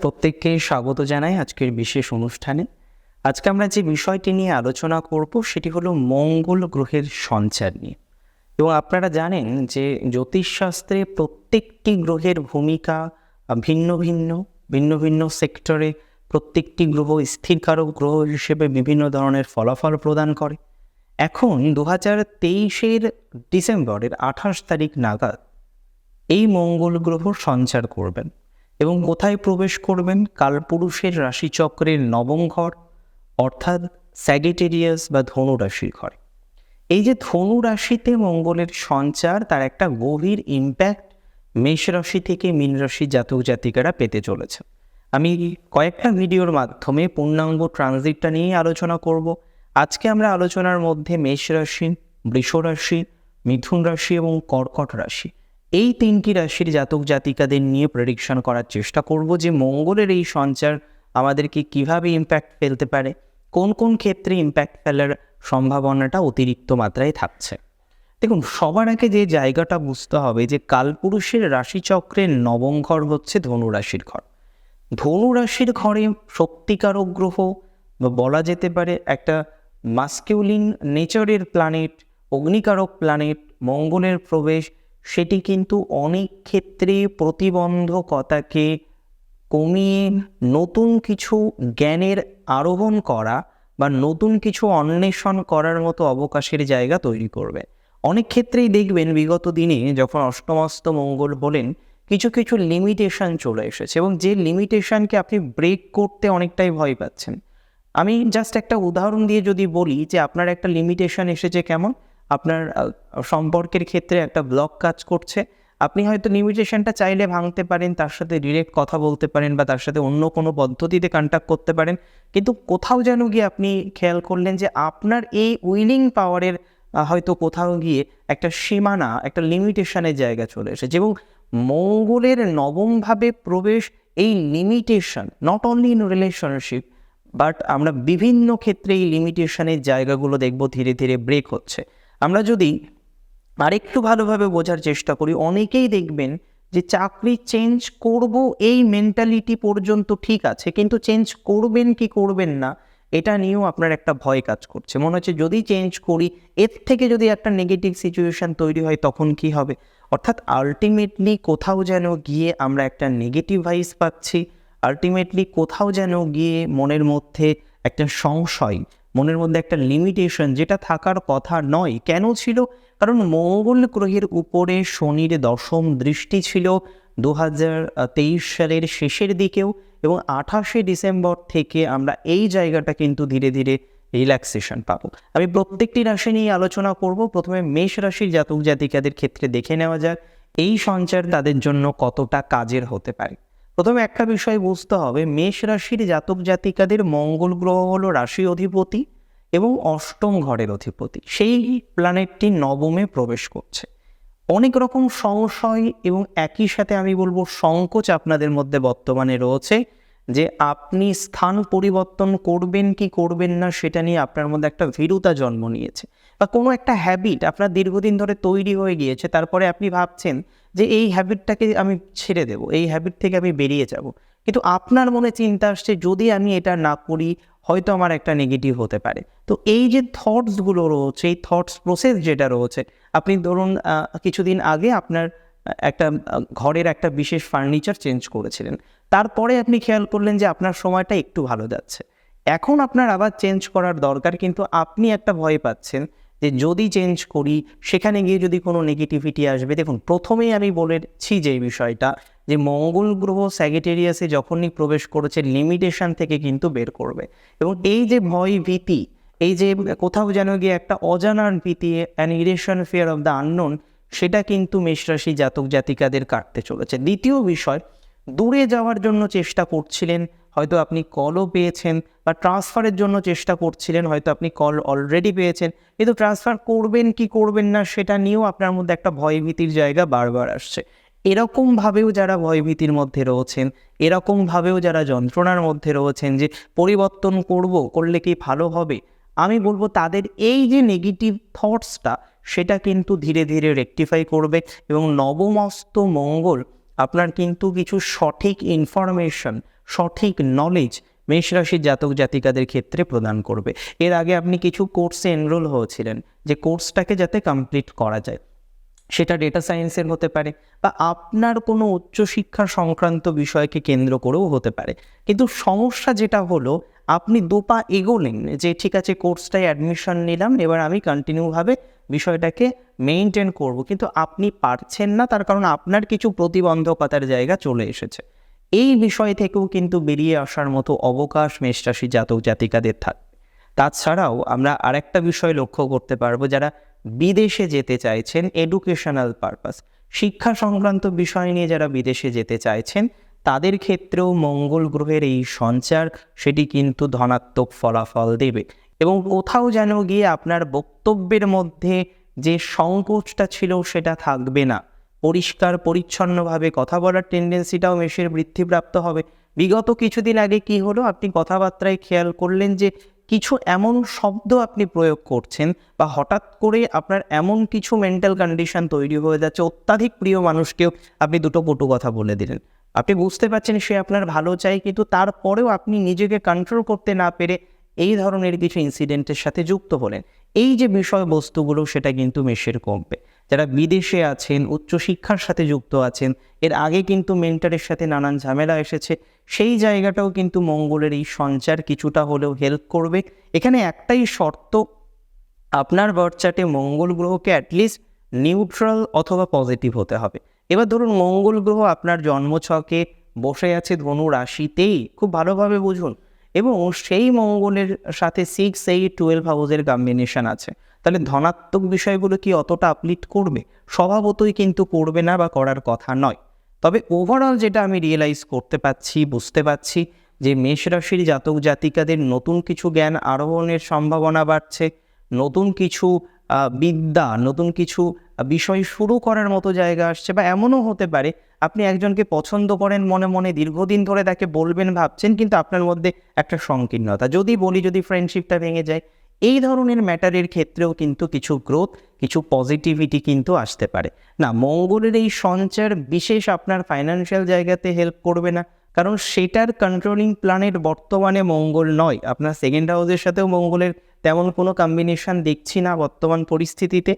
প্রত্যেককে স্বাগত জানাই আজকের বিশেষ অনুষ্ঠানে। আজকে আমরা যে বিষয়টি নিয়ে আলোচনা করব, সেটি হলো মঙ্গল গ্রহের সঞ্চার নিয়ে। এবং আপনারা জানেন যে জ্যোতিষশাস্ত্রে প্রত্যেকটি গ্রহের ভূমিকা ভিন্ন ভিন্ন ভিন্ন ভিন্ন সেক্টরে প্রত্যেকটি গ্রহ স্থিরকারক গ্রহ হিসেবে বিভিন্ন ধরনের ফলাফল প্রদান করে। এখন দু হাজার তেইশের ডিসেম্বরের আঠাশ তারিখ নাগাদ এই মঙ্গল গ্রহ সঞ্চার করবেন। এবং কোথায় প্রবেশ করবেন? কালপুরুষের রাশিচক্রের নবম ঘর, অর্থাৎ স্যাগিটেরিয়াস বা ধনু রাশির ঘরে। এই যে ধনু রাশিতে মঙ্গলের সঞ্চার, তার একটা গভীর ইম্প্যাক্ট মেষ রাশি থেকে মীন রাশি জাতক জাতিকারা পেতে চলেছে। আমি কয়েকটা ভিডিওর মাধ্যমে পূর্ণাঙ্গ ট্রানজিটটা নিয়ে আলোচনা করব। আজকে আমরা আলোচনার মধ্যে মেষ রাশি, বৃষ রাশি, মিথুন রাশি এবং কর্কট রাশি। এই তিনটি রাশির জাতক জাতিকাদের নিয়ে প্রেডিকশন করার চেষ্টা করব যে মঙ্গলের এই সঞ্চার আমাদেরকে কীভাবে ইম্প্যাক্ট ফেলতে পারে, কোন কোন ক্ষেত্রে ইম্প্যাক্ট ফেলার সম্ভাবনাটা অতিরিক্ত মাত্রায় থাকছে। দেখুন, সবার আগে যে জায়গাটা বুঝতে হবে যে কালপুরুষের রাশিচক্রের নবম ঘর হচ্ছে ধনু রাশির ঘর। ধনু রাশির ঘরে শক্তিকারক গ্রহ বলা যেতে পারে একটা মাস্কিউলিন নেচারের প্ল্যানেট অগ্নিকারক প্ল্যানেট মঙ্গলের প্রবেশ সেটি কিন্তু অনেক ক্ষেত্রে প্রতিবন্ধকতাকে কমিয়ে নতুন কিছু জ্ঞানের আরোহণ করা বা নতুন কিছু অন্বেষণ করার মতো অবকাশের জায়গা তৈরি করবে। অনেক ক্ষেত্রেই দেখবেন বিগত দিনে যখন অষ্টমস্ত মঙ্গল হলেন, কিছু কিছু লিমিটেশন চলে এসেছে এবং যে লিমিটেশনকে আপনি ব্রেক করতে অনেকটাই ভয় পাচ্ছেন। আমি জাস্ট একটা উদাহরণ দিয়ে যদি বলি যে আপনার একটা লিমিটেশন এসেছে কেমন? আপনার সম্পর্কের ক্ষেত্রে একটা ব্লক কাজ করছে। আপনি হয়তো লিমিটেশনটা চাইলে ভাঙতে পারেন, তার সাথে ডিরেক্ট কথা বলতে পারেন বা তার সাথে অন্য কোনো পদ্ধতিতে কন্ট্যাক্ট করতে পারেন। কিন্তু কোথাও যেন গিয়ে আপনি খেয়াল করলেন যে আপনার এই উইলিং পাওয়ারের হয়তো কোথাও গিয়ে একটা সীমানা, একটা লিমিটেশনের জায়গা চলে এসেছে এবং মঙ্গলের নবমভাবে প্রবেশ এই limitation not only in relationship but আমরা বিভিন্ন ক্ষেত্রে এই লিমিটেশনের জায়গাগুলো দেখব, ধীরে ধীরে ব্রেক হচ্ছে। আমরা যদি আরেকটু ভালোভাবে বোঝার চেষ্টা করি, অনেকেই দেখবেন যে চাকরি চেঞ্জ করব, এই মেন্টালিটি পর্যন্ত ঠিক আছে, কিন্তু চেঞ্জ করবেন কি করবেন না, এটা নিয়েও আপনার একটা ভয় কাজ করছে। মনে হচ্ছে যদি চেঞ্জ করি, এর থেকে যদি একটা নেগেটিভ সিচুয়েশন তৈরি হয়, তখন কি হবে? অর্থাৎ আলটিমেটলি কোথাও যেন গিয়ে আমরা একটা নেগেটিভ ভাইস পাচ্ছি আলটিমেটলি কোথাও যেন গিয়ে মনের মধ্যে একটা সংশয় মনের মধ্যে একটা লিমিটেশন যেটা থাকার কথা নয়। কেন ছিল? কারণ মঙ্গল গ্রহের উপরে শনির দশম দৃষ্টি ছিল দু হাজার তেইশ সালের শেষের দিকেও এবং আঠাশে ডিসেম্বর থেকে আমরা এই জায়গাটা কিন্তু ধীরে ধীরে রিল্যাক্সেশন পাবো। আমি প্রত্যেকটি রাশি নিয়ে আলোচনা করব। প্রথমে মেষ রাশির জাতক জাতিকাদের ক্ষেত্রে দেখে নেওয়া যাক, এই সঞ্চার তাদের জন্য কতটা কাজের হতে পারে। প্রথমে একটা বিষয় বুঝতে হবে, মেষ রাশির জাতক জাতিকাদের মঙ্গল গ্রহ হল রাশি অধিপতি এবং অষ্টম ঘরের অধিপতি। সেই প্ল্যানেটটি নবমে প্রবেশ করছে। অনেক রকম সংশয় এবং একই সাথে আমি বলব সংকোচ আপনাদের মধ্যে বর্তমানে রয়েছে। যে আপনি স্থান পরিবর্তন করবেন কি করবেন না, সেটা নিয়ে আপনার মধ্যে একটা ভীরুতা জন্ম নিয়েছে বা কোনো একটা হ্যাবিট আপনার দীর্ঘদিন ধরে তৈরি হয়ে গিয়েছে, তারপরে আপনি ভাবছেন যে এই হ্যাবিটটাকে আমি ছেড়ে দেব, এই হ্যাবিট থেকে আমি বেরিয়ে যাব। কিন্তু আপনার মনে চিন্তা আসছে, যদি আমি এটা না করি, হয়তো আমার একটা নেগেটিভ হতে পারে। তো এই যে থটসগুলো রয়েছে, এই থটস প্রসেস যেটা রয়েছে, আপনি ধরুন কিছুদিন আগে আপনার একটা ঘরের একটা বিশেষ ফার্নিচার চেঞ্জ করেছিলেন। তারপরে আপনি খেয়াল করলেন যে আপনার সময়টা একটু ভালো যাচ্ছে। এখন আপনার আবার চেঞ্জ করার দরকার, কিন্তু আপনি একটা ভয় পাচ্ছেন যে যদি চেঞ্জ করি, সেখানে গিয়ে যদি কোনো নেগেটিভিটি আসবে, দেখুন প্রথমেই আমি বলেছি যে বিষয়টা, যে মঙ্গল গ্রহ স্যাগেটেরিয়াসে যখনই প্রবেশ করেছে লিমিটেশন থেকে কিন্তু বের করবে। এবং এই যে ভয় ভীতি, এই যে কোথাও যেন গিয়ে একটা অজানার ভীতি an irrational fear of the unknown সেটা কিন্তু মেষরাশি জাতক জাতিকাদের কাটতে চলেছে। দ্বিতীয় বিষয় দূরে যাওয়ার জন্য চেষ্টা করছিলেন, হয়তো আপনি কলও পেয়েছেন বা ট্রান্সফারের জন্য চেষ্টা করছিলেন, হয়তো আপনি কল অলরেডি পেয়েছেন, কিন্তু ট্রান্সফার করবেন কি করবেন না সেটা নিয়েও আপনার মধ্যে একটা ভয়ভীতির জায়গা বারবার আসছে। এরকমভাবেও যারা ভয়ভীতির মধ্যে রয়েছেন এরকমভাবেও যারা যন্ত্রণার মধ্যে রয়েছেন যে পরিবর্তন করব, করলে কি ভালো হবে? আমি বলব তাদের এই যে নেগেটিভ থটসটা সেটা কিন্তু ধীরে ধীরে রেকটিফাই করবে এবং নবমস্ত মঙ্গল আপনার কিন্তু কিছু সঠিক ইনফরমেশন সঠিক নলেজ মেষ রাশির জাতক জাতিকাদের ক্ষেত্রে প্রদান করবে। এর আগে আপনি কিছু কোর্সে এনরোল হয়েছিলেন, যে কোর্সটাকে যাতে কমপ্লিট করা যায়। সেটা ডেটা সায়েন্সের হতে পারে বা আপনার কোনো উচ্চশিক্ষা সংক্রান্ত বিষয়কে কেন্দ্র করেও হতে পারে। কিন্তু সমস্যা যেটা হলো, আপনি দুপা এগোলেন যে, ঠিক আছে কোর্সটায় অ্যাডমিশন নিলাম, এবার আমি কন্টিনিউভাবে বিষয়টাকে মেনটেন করব, কিন্তু আপনি পারছেন না, তার কারণ আপনার কিছু প্রতিবন্ধকতার জায়গা চলে এসেছে। এই বিষয় থেকেও কিন্তু বেরিয়ে আসার মতো অবকাশ মেষরাশি জাতক জাতিকাদের থাকবে তাছাড়াও আমরা আরেকটা বিষয় লক্ষ্য করতে পারব, যারা বিদেশে যেতে চাইছেন এডুকেশনাল পারপাস শিক্ষা সংক্রান্ত বিষয় নিয়ে যারা বিদেশে যেতে চাইছেন, তাদের ক্ষেত্রেও মঙ্গল গ্রহের এই সঞ্চার, সেটি কিন্তু ধনাত্মক ফলাফল দেবে। এবং কোথাও যেন গিয়ে আপনার বক্তব্যের মধ্যে যে সংকোচটা ছিল সেটা থাকবে না। পরিষ্কার, পরিচ্ছন্নভাবে কথা বলার টেন্ডেন্সিটাও মেষের বৃদ্ধিপ্রাপ্ত হবে। বিগত কিছুদিন আগে কি হলো? আপনি কথাবার্তায় খেয়াল করলেন যে কিছু এমন শব্দ আপনি প্রয়োগ করছেন বা হঠাৎ করে আপনার এমন কিছু মেন্টাল কন্ডিশন তৈরি হয়ে যাচ্ছে, অত্যাধিক প্রিয় মানুষকেও আপনি দুটো কটু কথা বলে দিলেন। আপনি বুঝতে পারছেন সে আপনার ভালো চাই কিন্তু তারপরেও আপনি নিজেকে কন্ট্রোল করতে না পেরে এই ধরনের কিছু ইনসিডেন্টের সাথে যুক্ত হলেন। এই যে বিষয়বস্তুগুলো, সেটা কিন্তু মেশের কমবে যারা বিদেশে আছেন, উচ্চশিক্ষার সাথে যুক্ত আছেন, এর আগে কিন্তু মেন্টারের সাথে নানান ঝামেলা এসেছে। সেই জায়গাটাও কিন্তু মঙ্গলের এই সঞ্চার কিছুটা হলেও হেল্প করবে। এখানে একটাই শর্ত, আপনার বার্থচার্টে মঙ্গল গ্রহকে অ্যাটলিস্ট নিউট্রাল অথবা পজিটিভ হতে হবে। এবার ধরুন মঙ্গল গ্রহ আপনার জন্মছকে বসে আছে ধনু রাশিতেই। খুব ভালোভাবে বুঝুন এবং সেই মঙ্গলের সাথে সিক্স এইট টুয়েলভ হাউসের কম্বিনেশান আছে। তাহলে ধনাত্মক বিষয়গুলো কি অতটা আপলিট করবে? স্বভাবতই কিন্তু করবে না বা করার কথা নয়। তবে ওভারঅল যেটা আমি রিয়েলাইজ করতে পাচ্ছি, বুঝতে পারছি যে মেষ রাশির জাতক জাতিকাদের নতুন কিছু জ্ঞান আরোহণের সম্ভাবনা বাড়ছে, নতুন কিছু বিদ্যা, নতুন কিছু বিষয় শুরু করার মতো জায়গা আসছে বা এমনও হতে পারে, আপনি একজনকে পছন্দ করেন মনে মনে, দীর্ঘদিন ধরে তাকে বলবেন, ভাবছেন, কিন্তু আপনার মধ্যে একটা সংকীর্ণতা। যদি বলি, যদি ফ্রেন্ডশিপটা ভেঙে যায়, এই ধরনের ম্যাটারের ক্ষেত্রেও কিন্তু কিছু গ্রোথ কিছু পজিটিভিটি কিন্তু আসতে পারে। না, মঙ্গলের এই সঞ্চার বিশেষ আপনার ফাইন্যান্সিয়াল জায়গাতে হেল্প করবে না, কারণ সেটার কন্ট্রোলিং প্ল্যানেট বর্তমানে মঙ্গল নয়। আপনার সেকেন্ড হাউসের সাথেও মঙ্গলের তেমন কোনো কম্বিনেশন দেখছি না বর্তমান পরিস্থিতিতে।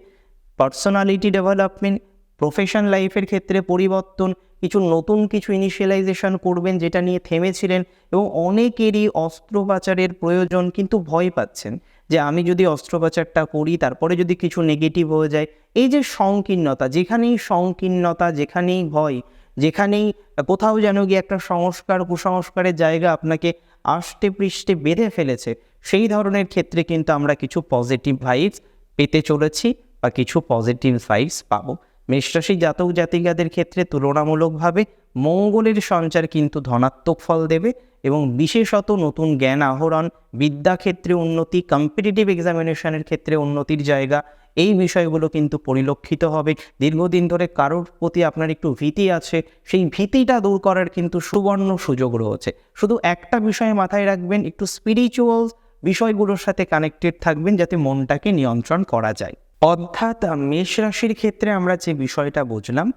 পার্সোনালিটি ডেভেলপমেন্ট প্রফেশন লাইফের ক্ষেত্রে পরিবর্তন, কিছু নতুন কিছু ইনিশিয়ালাইজেশন করবেন যেটা নিয়ে থেমেছিলেন এবং অনেকেরই অস্ত্রোপচারের প্রয়োজন কিন্তু ভয় পাচ্ছেন। যে আমি যদি অস্ত্রোপচারটা করি, তারপরে যদি কিছু নেগেটিভ হয়ে যায়, এই যে সংকীর্ণতা, যেখানেই সংকীর্ণতা, যেখানেই ভয়, যেখানেই কোথাও যেন গিয়ে একটা সংস্কার, কুসংস্কারের জায়গা আপনাকে আষ্টে পৃষ্ঠে বেঁধে ফেলেছে সেই ধরনের ক্ষেত্রে কিন্তু আমরা কিছু পজিটিভ ভাইবস পেতে চলেছি বা কিছু পজিটিভ ভাইবস পাবো। মেষরাশি জাতক জাতিকাদের ক্ষেত্রে তুলনামূলকভাবে মঙ্গলের সঞ্চার কিন্তু ধনাত্মক ফল দেবে এবং বিশেষত নতুন জ্ঞান আহরণ বিদ্যাক্ষেত্রে উন্নতি কম্পিটিটিভ এক্সামিনেশনের ক্ষেত্রে উন্নতির জায়গা, এই বিষয়গুলো কিন্তু পরিলক্ষিত হবে। দীর্ঘদিন ধরে কারোর প্রতি আপনার একটু ভীতি আছে, সেই ভীতিটা দূর করার কিন্তু সুবর্ণ সুযোগ রয়েছে। শুধু একটা বিষয় মাথায় রাখবেন, একটু স্পিরিচুয়াল বিষয়গুলোর সাথে কানেক্টেড থাকবেন যাতে মনটাকে নিয়ন্ত্রণ করা যায়। অর্থাৎ মেষ রাশির ক্ষেত্রে আমরা যে বিষয়টা বুঝলাম,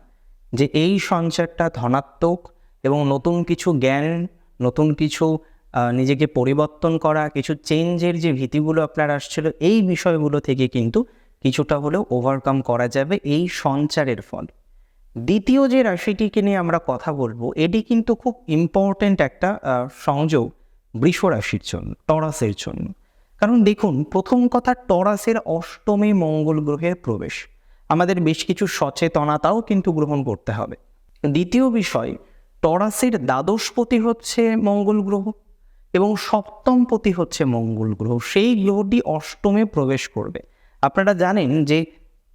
যে এই সঞ্চারটা ধনাত্মক এবং নতুন কিছু জ্ঞান, নতুন কিছু নিজেকে পরিবর্তন করা, কিছু চেঞ্জের যে ভীতিগুলো আপনার আসছিল, এই বিষয়গুলো থেকে কিন্তু কিছুটা হলেও ওভারকাম করা যাবে এই সঞ্চারের ফল। দ্বিতীয় যে রাশিটিকে নিয়ে আমরা কথা বলব, এটি কিন্তু খুব ইম্পর্ট্যান্ট একটা সংযোগ। বৃষ রাশির জন্য টরাসের জন্য। কারণ দেখুন, প্রথম কথা টরাসের অষ্টমে মঙ্গল গ্রহের প্রবেশ। আমাদের বেশ কিছু সচেতনতাও কিন্তু গ্রহণ করতে হবে। দ্বিতীয় বিষয় টরাসের দ্বাদশপতি হচ্ছে মঙ্গল গ্রহ এবং সপ্তমপতি হচ্ছে মঙ্গল গ্রহ। সেই গ্রহটি অষ্টমে প্রবেশ করবে। আপনারা জানেন যে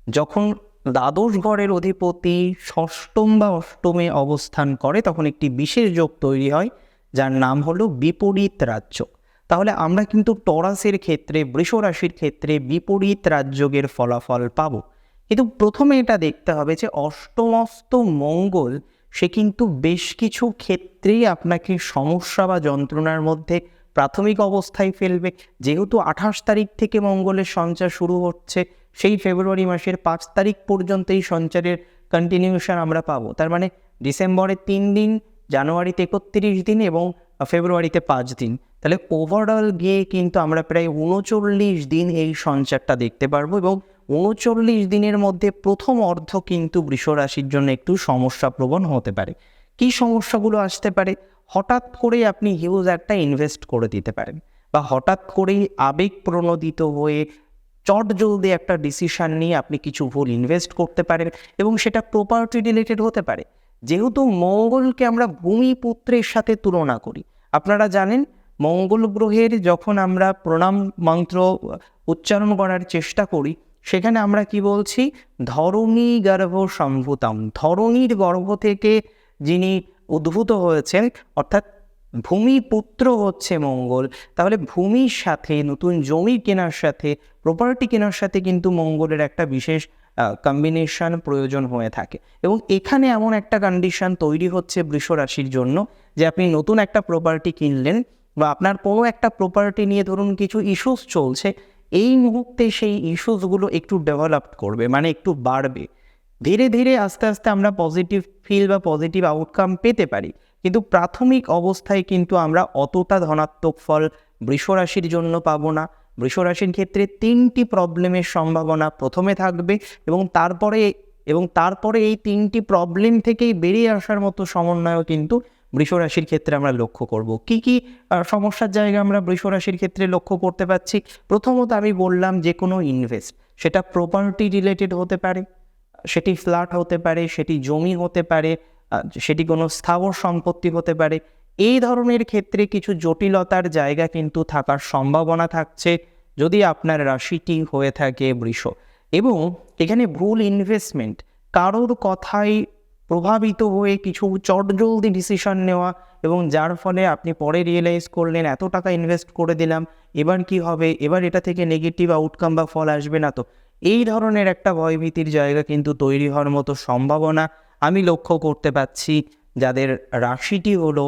যখন দ্বাদশ ঘরের অধিপতি ষষ্ঠম বা অষ্টমে অবস্থান করে, তখন একটি বিশেষ যোগ তৈরি হয় যার নাম হলো বিপরীত রাজ্য। তাহলে আমরা কিন্তু টরাসের ক্ষেত্রে, বৃষ রাশির ক্ষেত্রে বিপরীত রাজযোগের ফলাফল পাব। কিন্তু প্রথমে এটা দেখতে হবে যে অষ্টমস্ত মঙ্গল, সে কিন্তু বেশ কিছু ক্ষেত্রেই আপনাকে সমস্যা বা যন্ত্রণার মধ্যে প্রাথমিক অবস্থায় ফেলবে। যেহেতু আঠাশ তারিখ থেকে মঙ্গলের সঞ্চার শুরু হচ্ছে, সেই ফেব্রুয়ারি মাসের পাঁচ তারিখ পর্যন্ত এই সঞ্চারের কন্টিনিউশন আমরা পাবো। তার মানে ডিসেম্বরে তিন দিন জানুয়ারিতে একত্রিশ দিন এবং ফেব্রুয়ারিতে পাঁচ দিন। তাহলে ওভারঅল গিয়ে কিন্তু আমরা প্রায় উনচল্লিশ দিন এই সঞ্চারটা দেখতে পারব এবং উনচল্লিশ দিনের মধ্যে প্রথম অর্ধ কিন্তু বৃষরাশির জন্য একটু সমস্যাপ্রবণ হতে পারে। কী সমস্যাগুলো আসতে পারে? হঠাৎ করে আপনি হিউজ একটা ইনভেস্ট করে দিতে পারেন বা হঠাৎ করেই আবেগ প্রণোদিত হয়ে চট জলদি একটা ডিসিশন নিয়ে আপনি কিছু ভুল ইনভেস্ট করতে পারেন এবং সেটা প্রপার্টি রিলেটেড হতে পারে। যেহেতু মঙ্গলকে আমরা ভূমিপুত্রের সাথে তুলনা করি। আপনারা জানেন, মঙ্গল গ্রহের যখন আমরা প্রণাম মন্ত্র উচ্চারণ করার চেষ্টা করি, সেখানে আমরা কি বলছি? ধরণী গর্ভ সম্ভূতম। ধরণীর গর্ভ থেকে যিনি উদ্ভূত হয়েছেন, অর্থাৎ ভূমিপুত্র হচ্ছে মঙ্গল, তাহলে ভূমির সাথে, নতুন জমি কেনার সাথে প্রপার্টি কেনার সাথে কিন্তু মঙ্গলের একটা বিশেষ কম্বিনেশন প্রয়োজন হয়ে থাকে। এবং এখানে এমন একটা কন্ডিশন তৈরি হচ্ছে বৃষ রাশির জন্য যে আপনি নতুন একটা প্রপার্টি কিনলেন বা আপনার কোনো একটা প্রপার্টি নিয়ে ধরুন কিছু ইস্যুস চলছে, এই মুহূর্তে সেই ইস্যুসগুলো একটু ডেভেলপ করবে মানে একটু বাড়বে। ধীরে ধীরে আস্তে আস্তে আমরা পজিটিভ ফিল বা পজিটিভ আউটকাম পেতে পারি। কিন্তু প্রাথমিক অবস্থায় কিন্তু আমরা অতটা ধনাত্মক ফল বৃষরাশির জন্য পাবো না। বৃষরাশির ক্ষেত্রে তিনটি প্রবলেমের সম্ভাবনা প্রথমে থাকবে এবং তারপরে এবং তারপরে এই তিনটি প্রবলেম থেকেই বেরিয়ে আসার মতো সমন্বয়ও কিন্তু বৃষরাশির ক্ষেত্রে আমরা লক্ষ্য করব। কি কি সমস্যার জায়গা আমরা বৃষরাশির ক্ষেত্রে লক্ষ্য করতে পারছি? প্রথমত আমি বললাম যে কোনো ইনভেস্ট সেটা প্রপার্টি রিলেটেড হতে পারে, সেটি ফ্ল্যাট হতে পারে, সেটি জমি হতে পারে সেটি কোনো স্থাবর সম্পত্তি হতে পারে এই ধরনের ক্ষেত্রে কিছু জটিলতার জায়গা কিন্তু থাকার সম্ভাবনা থাকছে যদি আপনার রাশিটি হয়ে থাকে বৃষ। এবং এখানে ভুল ইনভেস্টমেন্ট কারোর কথাই প্রভাবিত হয়ে কিছু চটজলদি ডিসিশন নেওয়া এবং যার ফলে আপনি পরে রিয়েলাইজ করলেন, এত টাকা ইনভেস্ট করে দিলাম, এবার কি হবে? এবার এটা থেকে নেগেটিভ আউটকাম বা ফল আসবে না তো। এই ধরনের একটা ভয়ভীতির জায়গা কিন্তু তৈরি হওয়ার মতো সম্ভাবনা আমি লক্ষ্য করতে পাচ্ছি যাদের রাশিটি হলো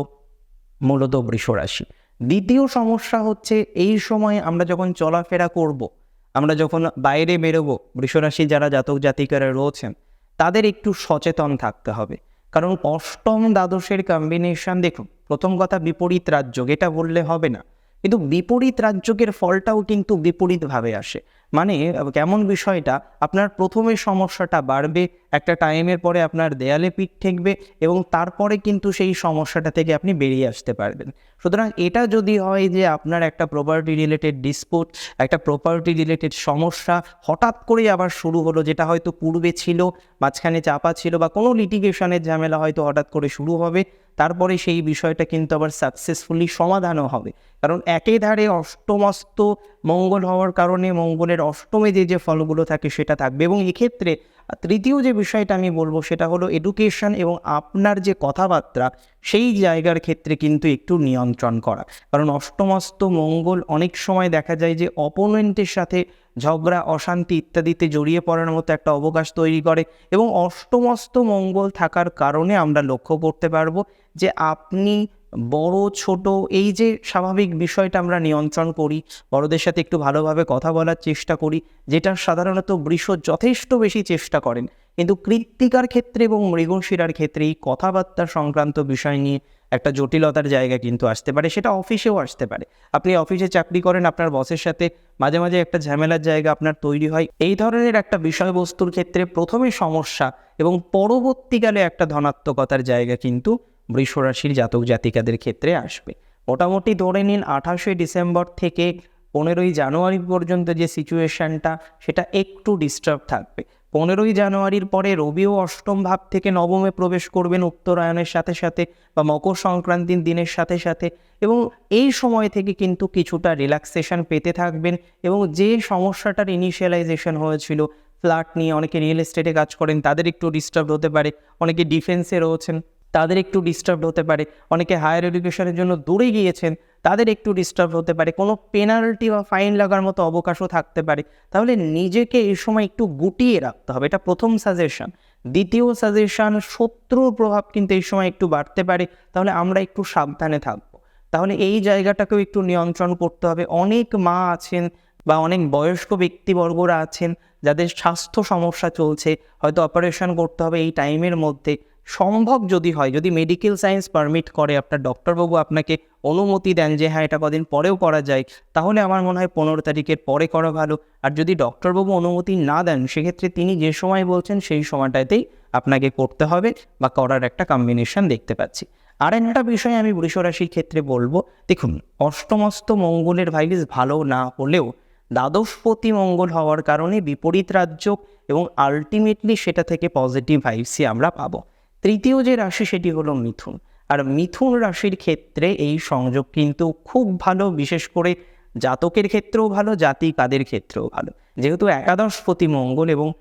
মূলত বৃষ রাশি দ্বিতীয় সমস্যা হচ্ছে এই সময়ে আমরা যখন চলাফেরা করব। আমরা যখন বাইরে বেরোবো, বৃষরাশি যারা জাতক জাতিকারা রয়েছেন, তাদের একটু সচেতন থাকতে হবে। কারণ অষ্টম দ্বাদশের কম্বিনেশন দেখুন, প্রথম কথা বিপরীত রাজ্য এটা বললে হবে না। কিন্তু বিপরীত রাজ্যকের ফলটাও কিন্তু বিপরীতভাবে আসে। মানে কেমন বিষয়টা? আপনার প্রথমে সমস্যাটা বাড়বে, একটা টাইমের পরে আপনার দেয়ালে পিঠ ঠেকবে এবং তারপরে কিন্তু সেই সমস্যাটা থেকে আপনি বেরিয়ে আসতে পারবেন। সুতরাং এটা যদি হয় যে আপনার একটা প্রপার্টি রিলেটেড ডিসপুট একটা প্রপার্টি রিলেটেড সমস্যা হঠাৎ করেই আবার শুরু হলো, যেটা হয়তো পূর্বে ছিল, মাঝখানে চাপা ছিল বা কোনো লিটিগেশনের ঝামেলা হয়তো হঠাৎ করে শুরু হবে তারপরে সেই বিষয়টা কিন্তু আবার সাকসেসফুলি সমাধানও হবে। কারণ একে ধারে অষ্টমস্ত মঙ্গল হওয়ার কারণে মঙ্গলের অষ্টমে যে যে ফলগুলো থাকে সেটা থাকবে এবং এক্ষেত্রে তৃতীয় যে বিষয়টা আমি বলব সেটা হলো এডুকেশন এবং আপনার যে কথাবার্তা, সেই জায়গার ক্ষেত্রে কিন্তু একটু নিয়ন্ত্রণ করা। কারণ অষ্টমস্ত মঙ্গল অনেক সময় দেখা যায় যে অপোনেন্টের সাথে ঝগড়া, অশান্তি ইত্যাদিতে জড়িয়ে পড়ার মতো একটা অবকাশ তৈরি করে এবং অষ্টমস্ত মঙ্গল থাকার কারণে আমরা লক্ষ্য করতে পারব যে আপনি বড়, ছোট, এই যে স্বাভাবিক বিষয়টা আমরা নিয়ন্ত্রণ করি, বড়দের সাথে একটু ভালোভাবে কথা বলার চেষ্টা করি, যেটা সাধারণত বৃষ যথেষ্ট বেশি চেষ্টা করেন। কিন্তু কৃত্তিকার ক্ষেত্রে এবং মৃগশিরার ক্ষেত্রে এই কথাবার্তা সংক্রান্ত বিষয় নিয়ে একটা জটিলতার জায়গা কিন্তু আসতে পারে, সেটা অফিসেও আসতে পারে। আপনি অফিসে চাকরি করেন, আপনার বসের সাথে মাঝে মাঝে একটা ঝামেলার জায়গা আপনার তৈরি হয়, এই ধরনের একটা বিষয়বস্তুর ক্ষেত্রে প্রথমে সমস্যা এবং পরবর্তীকালে একটা ধনাত্মকতার জায়গা কিন্তু বৃষরাশির জাতক জাতিকাদের ক্ষেত্রে আসবে। মোটামুটি ধরে নিন আঠাশে ডিসেম্বর থেকে পনেরোই জানুয়ারি পর্যন্ত যে সিচুয়েশনটা, সেটা একটু ডিস্টার্ব থাকবে। পনেরোই জানুয়ারির পরে রবিও অষ্টম ভাব থেকে নবমে প্রবেশ করবেন উত্তরায়ণের সাথে সাথে বা মকর সংক্রান্তির দিনের সাথে সাথে এবং এই সময় থেকে কিন্তু কিছুটা রিল্যাক্সেশন পেতে থাকবেন এবং যে সমস্যাটার ইনিশিয়ালাইজেশন হয়েছিল ফ্ল্যাট নিয়ে অনেকে রিয়েল এস্টেটে কাজ করেন, তাদের একটু ডিস্টার্ব হতে পারে, অনেকে ডিফেন্সে রয়েছেন। তাদের একটু ডিস্টার্ব হতে পারে। অনেকে হায়ার এডুকেশনের জন্য দূরে গিয়েছেন, তাদের একটু ডিস্টার্ব হতে পারে। কোনো পেনাল্টি বা ফাইন লাগার মতো অবকাশও থাকতে পারে। তাহলে নিজেকে এই সময় একটু গুটিয়ে রাখতে হবে। এটা প্রথম সাজেশন দ্বিতীয় সাজেশন শত্রুর প্রভাব কিন্তু এই সময় একটু বাড়তে পারে। তাহলে আমরা একটু সাবধানে থাকব। তাহলে এই জায়গাটাকেও একটু নিয়ন্ত্রণ করতে হবে। অনেক মা আছেন বা অনেক বয়স্ক ব্যক্তিবর্গরা আছেন, যাদের স্বাস্থ্য সমস্যা চলছে। হয়তো অপারেশন করতে হবে এই টাইমের মধ্যে। সম্ভব যদি হয়, যদি মেডিকেল সায়েন্স পারমিট করে আপনার ডক্টরবাবু আপনাকে অনুমতি দেন যে হ্যাঁ এটা কদিন পরেও করা যায়, তাহলে আমার মনে হয় পনেরো তারিখের পরে করা ভালো। আর যদি ডক্টরবাবু অনুমতি না দেন, সেক্ষেত্রে তিনি যে সময় বলছেন, সেই সময়টাতেই আপনাকে করতে হবে বা করার একটা কম্বিনেশন দেখতে পাচ্ছি। আর একটা বিষয় আমি রাশির ক্ষেত্রে বলব, দেখুন, অষ্টমস্ত মঙ্গলের ভাইবিস ভালো না হলেও দ্বাদশপতি মঙ্গল হওয়ার কারণে বিপরীত রাজ্য এবং আলটিমেটলি সেটা থেকে পজিটিভ ভাইবসই আমরা পাবো। তৃতীয় যে রাশি সেটি হলো মিথুন। আর মিথুন রাশির ক্ষেত্রে এই সংযোগ কিন্তু খুব ভালো, বিশেষ করে জাতকের ক্ষেত্রেও ভালো, জাতিকাদের ক্ষেত্রেও ভালো। যেহেতু একাদশপতি মঙ্গল এবং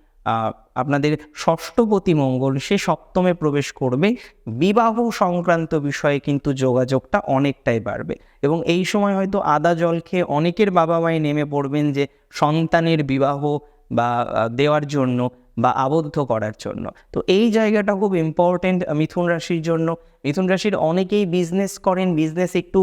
আপনাদের ষষ্ঠপতি মঙ্গল, সে সপ্তমে প্রবেশ করবে। বিবাহ সংক্রান্ত বিষয়ে কিন্তু যোগাযোগটা অনেকটাই বাড়বে। এবং এই সময় হয়তো আদা জল খেয়ে অনেকের বাবা মায়ে নেমে পড়বেন যে সন্তানের বিবাহ বা দেওয়ার জন্য। বা আবদ্ধ করার জন্য। তো এই জায়গাটা খুব ইম্পর্টেন্ট মিথুন রাশির জন্য। মিথুন রাশির অনেকেই বিজনেস করেন বিজনেস একটু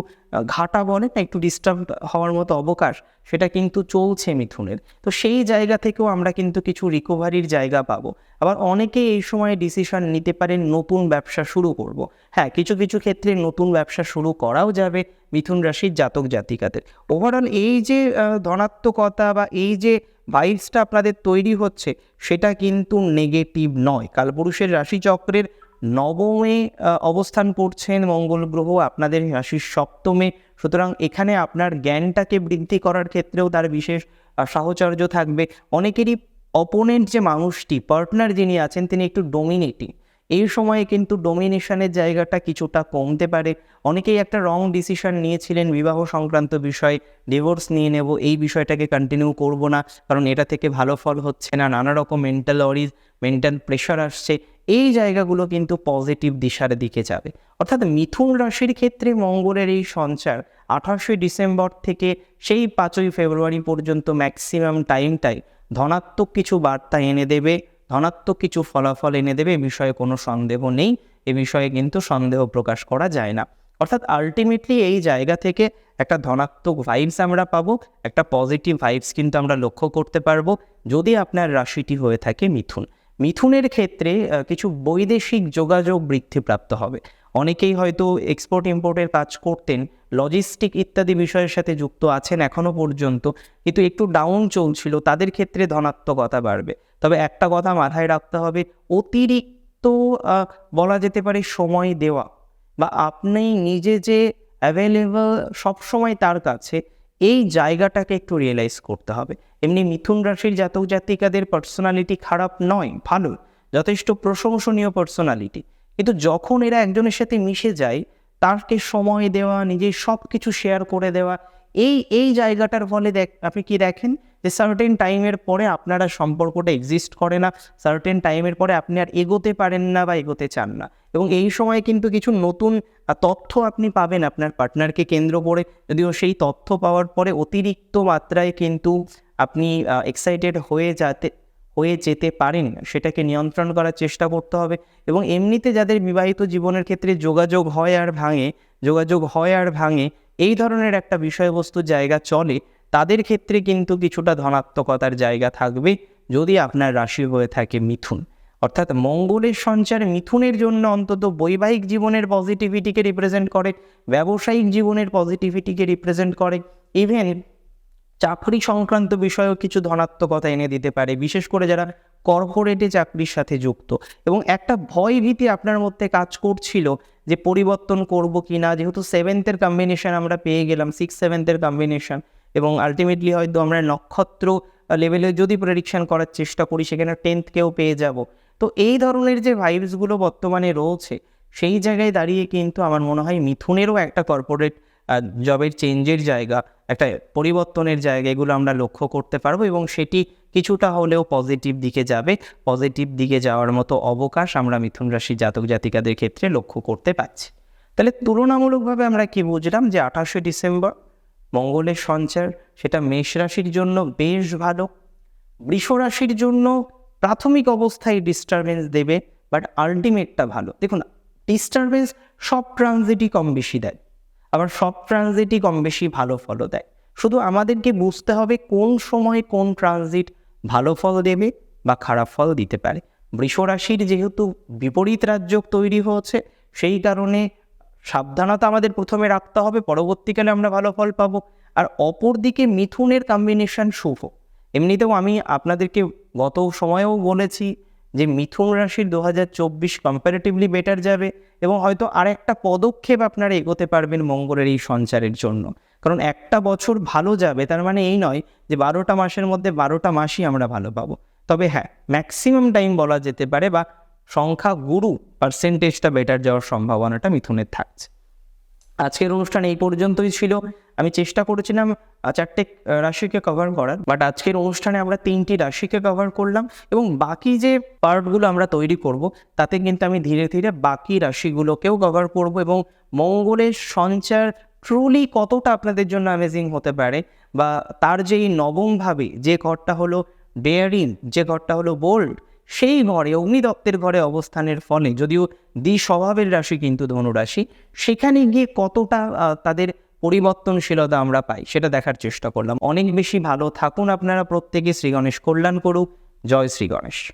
ঘাটা বলে না, একটু ডিস্টার্ব হওয়ার মতো অবকাশ, সেটা কিন্তু চলছে মিথুনের। তো সেই জায়গা থেকেও আমরা কিন্তু কিছু রিকভারির জায়গা পাবো। আবার অনেকেই এই সময় ডিসিশন নিতে পারেন, নতুন ব্যবসা শুরু করব। হ্যাঁ কিছু কিছু ক্ষেত্রে নতুন ব্যবসা শুরু করাও যাবে মিথুন রাশির জাতক জাতিকাদের ওভারঅল এই যে ধনাত্মকতা বা এই যে ভাইবসটা আপনাদের তৈরি হচ্ছে, সেটা কিন্তু নেগেটিভ নয়। কালপুরুষের রাশিচক্রের নবমে অবস্থান করছেন মঙ্গল গ্রহ, আপনাদের রাশির সপ্তমে। সুতরাং এখানে আপনার জ্ঞানটাকে বৃদ্ধি করার ক্ষেত্রেও তার বিশেষ সাহচর্য থাকবে। অনেকেরই অপোনেন্ট যে মানুষটি পার্টনার যিনি আছেন, তিনি একটু ডোমিনেটিং এই সময়ে কিন্তু ডোমিনেশনের জায়গাটা কিছুটা কমতে পারে। অনেকেই একটা রং ডিসিশন নিয়েছিলেন বিবাহ সংক্রান্ত বিষয় ডিভোর্স নিয়ে নেব, এই বিষয়টাকে কন্টিনিউ করব না, কারণ এটা থেকে ভালো ফল হচ্ছে না, নানা রকম মেন্টাল অরিজ মেন্টাল প্রেশার আসছে, এই জায়গাগুলো কিন্তু পজিটিভ দিশার দিকে যাবে। অর্থাৎ মিথুন রাশির ক্ষেত্রে মঙ্গলের এই সঞ্চার আঠাশে ডিসেম্বর থেকে সেই পাঁচই ফেব্রুয়ারি পর্যন্ত ম্যাক্সিমাম টাইমটাই ধনাত্মক কিছু বার্তা এনে দেবে। ধনাত্মক কিছু ফলাফল এনে দেবে, এ বিষয়ে কোনো সন্দেহ নেই, এ বিষয়ে কিন্তু সন্দেহ প্রকাশ করা যায় না। অর্থাৎ আলটিমেটলি এই জায়গা থেকে একটা ধনাত্মক ভাইবস আমরা পাবো, একটা পজিটিভ ভাইবস কিন্তু আমরা লক্ষ্য করতে পারব, যদি আপনার রাশিটি হয়ে থাকে মিথুন। মিথুনের ক্ষেত্রে কিছু বৈদেশিক যোগাযোগ বৃদ্ধিপ্রাপ্ত হবে। অনেকেই হয়তো এক্সপোর্ট ইম্পোর্টের কাজ করতেন লজিস্টিক ইত্যাদি বিষয়ের সাথে যুক্ত আছেন এখনও পর্যন্ত, কিন্তু একটু ডাউন চলছিল, তাদের ক্ষেত্রে ধনাত্মকতা বাড়বে। তবে একটা কথা মাথায় রাখতে হবে, অতিরিক্ত বলা যেতে পারে সময় দেওয়া বা আপনি নিজে যে অ্যাভেলেবল সবসময় তার কাছে, এই জায়গাটাকে একটু রিয়েলাইজ করতে হবে। এমনি মিথুন রাশির জাতক জাতিকাদের পার্সোনালিটি খারাপ নয়, ভালো, যথেষ্ট প্রশংসনীয় পার্সোনালিটি কিন্তু যখন এরা একজনের সাথে মিশে যায়, তাকে সময় দেওয়া, নিজের সব কিছু শেয়ার করে দেওয়া, এই এই জায়গাটার ফলে দেখ, আপনি কি দেখেন যে সার্টেন টাইমের পরে আপনারা সম্পর্কটা এক্সিস্ট করে না সার্টেন টাইমের পরে আপনি আর এগোতে পারেন না বা এগোতে চান না। এবং এই সময় কিন্তু কিছু নতুন তথ্য আপনি পাবেন আপনার পার্টনারকে কেন্দ্র করে। যদিও সেই তথ্য পাওয়ার পরে অতিরিক্ত মাত্রায় কিন্তু আপনি এক্সাইটেড হয়ে যাতে হয়ে যেতে পারেন, সেটাকে নিয়ন্ত্রণ করার চেষ্টা করতে হবে। এবং এমনিতে যাদের বিবাহিত জীবনের ক্ষেত্রে যোগাযোগ হয় আর ভাঙে, যোগাযোগ হয় আর ভাঙে, এই ধরনের একটা বিষয়বস্তু জায়গা চলে, তাদের ক্ষেত্রে কিন্তু কিছুটা ধনাত্মকতার জায়গা থাকবে যদি আপনার রাশি হয়ে থাকে মিথুন। অর্থাৎ মঙ্গলের সঞ্চার মিথুনের জন্য অন্তত বৈবাহিক জীবনের পজিটিভিটিকে রিপ্রেজেন্ট করে, ব্যবসায়িক জীবনের পজিটিভিটিকে রিপ্রেজেন্ট করে ইভেন চাকরি সংক্রান্ত বিষয়েও কিছু ধনাত্মকতা এনে দিতে পারে, বিশেষ করে যারা কর্পোরেটে চাকরির সাথে যুক্ত। এবং একটা ভয় ভীতি আপনার মধ্যে কাজ করছিল যে পরিবর্তন করব কি না যেহেতু সেভেন্থের কম্বিনেশন আমরা পেয়ে গেলাম সিক্স সেভেন্থের কম্বিনেশন এবং আলটিমেটলি হয়তো আমরা নক্ষত্র লেভেলে যদি প্রেডিকশন করার চেষ্টা করি, সেখানে টেন্থকেও পেয়ে যাব। তো এই ধরনের যে ভাইবসগুলো বর্তমানে রয়েছে, সেই জায়গায় দাঁড়িয়ে কিন্তু আমার মনে হয় মিথুনেরও একটা কর্পোরেট জবের চেঞ্জের জায়গা, একটা পরিবর্তনের জায়গা, এগুলো আমরা লক্ষ্য করতে পারব এবং সেটি কিছুটা হলেও পজিটিভ দিকে যাবে। পজিটিভ দিকে যাওয়ার মতো অবকাশ আমরা মিথুন রাশি জাতক জাতিকাদের ক্ষেত্রে লক্ষ্য করতে পারছি। তাহলে তুলনামূলকভাবে আমরা কি বুঝলাম যে আঠাশে ডিসেম্বর, মঙ্গলের সঞ্চার, সেটা মেষ রাশির জন্য বেশ ভালো। বৃষ রাশির জন্য প্রাথমিক অবস্থায় ডিস্টারবেন্স দেবে বাট আলটিমেটটা ভালো। দেখুন ডিস্টারবেন্স সব ট্রানজিটই কম বেশি দেয়। আবার সব ট্রানজিটই কম বেশি ভালো ফলও দেয়। শুধু আমাদেরকে বুঝতে হবে কোন সময় কোন ট্রানজিট ভালো ফল দেবে বা খারাপ ফল দিতে পারে। বৃষ রাশির যেহেতু বিপরীত রাজ্য তৈরি হয়েছে, সেই কারণে সাবধানতা আমাদের প্রথমে রাখতে হবে, পরবর্তীকালে আমরা ভালো ফল পাবো। আর অপর দিকে মিথুনের কম্বিনেশন শুভ। এমনিতেও আমি আপনাদেরকে গত সময়েও বলেছি যে মিথুন রাশির দু হাজার চব্বিশ কম্পারেটিভলি বেটার যাবে এবং হয়তো আর একটা পদক্ষেপ আপনারা এগোতে পারবেন মঙ্গলের এই সঞ্চারের জন্য। কারণ একটা বছর ভালো যাবে, তার মানে এই নয় যে বারোটা মাসের মধ্যে বারোটা মাসই আমরা ভালো পাবো। তবে হ্যাঁ ম্যাক্সিমাম টাইম বলা যেতে পারে বা সংখ্যা গুরু পার্সেন্টেজটা বেটার যাওয়ার সম্ভাবনাটা মিথুনের থাকছে। আজকের অনুষ্ঠান এই পর্যন্তই ছিল। আমি চেষ্টা করেছিলাম চারটে রাশিকে কভার করার বাট আজকের অনুষ্ঠানে আমরা তিনটি রাশিকে কভার করলাম এবং বাকি যে পার্টগুলো আমরা তৈরি করব, তাতে কিন্তু আমি ধীরে ধীরে বাকি রাশিগুলোকেও কভার করব এবং মঙ্গলের সঞ্চার ট্রুলি কতটা আপনাদের জন্য অ্যামেজিং হতে পারে বা তার যেই নবমভাবে যে ঘরটা হলো ডেয়ারিং যে ঘরটা হলো বোল্ড সেই ঘরে অগ্নিদত্তের ঘরে অবস্থানের ফলে যদিও দ্বি স্বভাবের রাশি কিন্তু ধনুরাশি, সেখানে গিয়ে কতটা তাদের পরিবর্তনশীলতা আমরা পাই, সেটা দেখার চেষ্টা করলাম। অনেক বেশি ভালো থাকুন আপনারা, প্রত্যেকে শ্রী গণেশ কল্যাণ করুক। জয় শ্রী গণেশ।